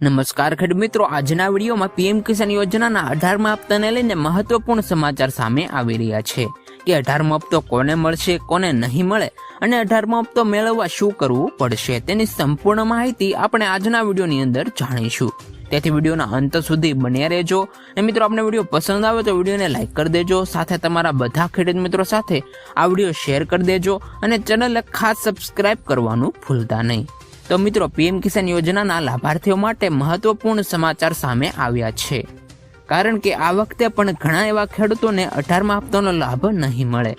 નમસ્કાર ખેડ મિત્રો, આજના વિડીયોમાં પીએમ કિસાન યોજનાના અઢારમા હપ્તાને લઈને મહત્વપૂર્ણ સમાચાર સામે આવી રહ્યા છે કે અઢારમો હપ્તો કોને મળશે, કોને નહીં મળે અને અઢારમો હપ્તો મેળવવા શું કરવું પડશે તેની સંપૂર્ણ માહિતી આપણે આજના વિડીયોની અંદર જાણીશું. તેથી વિડીયોના અંત સુધી બન્યા રહેજો અને મિત્રો આપણે વીડિયો પસંદ આવે તો વિડીયોને લાઇક કરી દેજો, સાથે તમારા બધા ખેડૂત મિત્રો સાથે આ વીડિયો શેર કરી દેજો અને ચેનલને ખાસ સબસ્ક્રાઇબ કરવાનું ભૂલતા નહીં. તો મિત્રો, પીએમ કિસાન યોજનાના લાભાર્થીઓ માટે મહત્વપૂર્ણ સમાચાર સામે આવ્યા છે. કારણ કે આ વખતે પણ ઘણા એવા ખેડૂતોને અઢારમા હપ્તાનો લાભ નહીં મળે.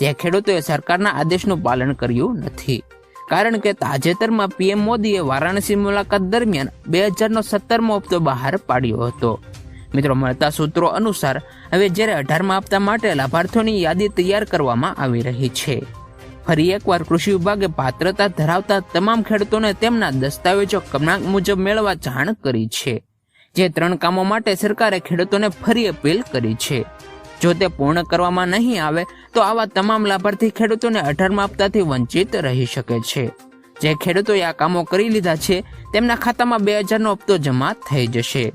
જે ખેડૂતોએ સરકારના આદેશનું પાલન કર્યું નથી. કારણ કે તાજેતરમાં પીએમ મોદીએ વારાણસી મુલાકાત દરમિયાન બે હજારનો સત્તરમો હપ્તો બહાર પાડ્યો હતો. મિત્રો, મળતા સૂત્રો અનુસાર હવે જ્યારે અઢારમા હપ્તા માટે લાભાર્થીઓની યાદી તૈયાર કરવામાં આવી રહી છે. ફરી એકવાર કૃષિ વિભાગે પાત્રતા ધરાવતા તમામ ખેડૂતોને તેમના દસ્તાવેજો ક્રમાંક મુજબ મેળવવા જાણ કરી છે. જે ત્રણ કામો માટે સરકારે ખેડૂતોને ફરી અપીલ કરી છે. જો તે પૂર્ણ કરવામાં નહીં આવે, તો આવા તમામ લાભાર્થી ખેડૂતોને અઢારમા હપ્તાથી વંચિત રહી શકે છે. જે ખેડૂતોએ આ કામો કરી લીધા છે, તેમના ખાતામાં બે હજારનો હપ્તો જમા થઈ જશે.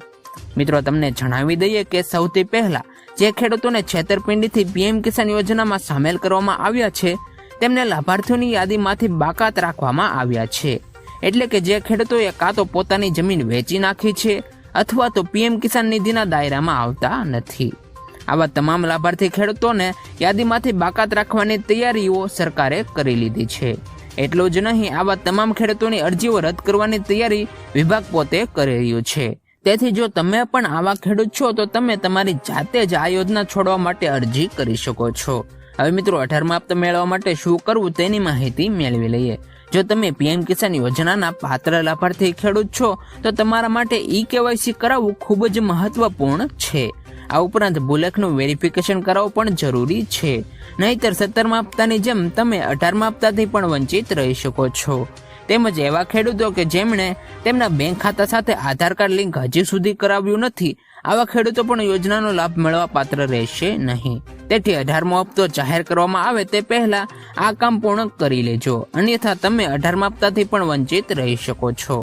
મિત્રો, તમને જણાવી દઈએ કે સૌથી પહેલા જે ખેડૂતોને છેતરપિંડીથી પીએમ કિસાન યોજનામાં સામેલ કરવામાં આવ્યા છે તેમને લાભાર્થીઓની યાદીમાંથી બાકાત રાખવામાં આવ્યા છે. એટલે કે જે ખેડૂતોએ કાં તો પોતાની જમીન વેચી નાખી છે અથવા તો પીએમ કિસાન નિધિના દાયરામાં આવતા નથી. આવા તમામ લાભાર્થી ખેડૂતોને યાદીમાંથી બાકાત રાખવાની તૈયારીઓ સરકારે કરી લીધી છે. એટલું જ નહીં, આવા તમામ ખેડૂતોની અરજીઓ રદ કરવાની તૈયારી વિભાગ પોતે કરી રહ્યું છે. તેથી જો તમે પણ આવા ખેડૂત છો, તો તમે તમારી જાતે જ આ યોજના છોડવા માટે અરજી કરી શકો છો. હવે મિત્રો, અઢારમા હપ્તા મેળવવા માટે શું કરવું તેની માહિતી મેળવી લઈએ. જો તમે પીએમ કિસાન યોજનાના પાત્ર લાભાર્થી ખેડૂત છો, તો તમારા માટે ઈ કેવાયસી કરાવવું ખૂબ જ મહત્વપૂર્ણ છે. આ ઉપરાંત બુલેટનું વેરિફિકેશન કરાવવું પણ જરૂરી છે. નહીતર સત્તરમા હપ્તાની જેમ તમે અઢારમા હપ્તાથી પણ વંચિત રહી શકો છો. તેમજ એવા ખેડૂતો કે જેમણે તેમના બેંક ખાતા સાથે આધાર કાર્ડ લિંક હજી સુધી કરાવ્યું નથી, આવા ખેડૂતો પણ યોજનાનો લાભ મેળવવા પાત્ર રહેશે નહીં. તેથી અઢારમો હપ્તો જાહેર કરવામાં આવે તે પહેલા આ કામ પૂર્ણ કરી લેજો. અન્યથા તમે અઢારમા હપ્તાથી પણ વંચિત રહી શકો છો.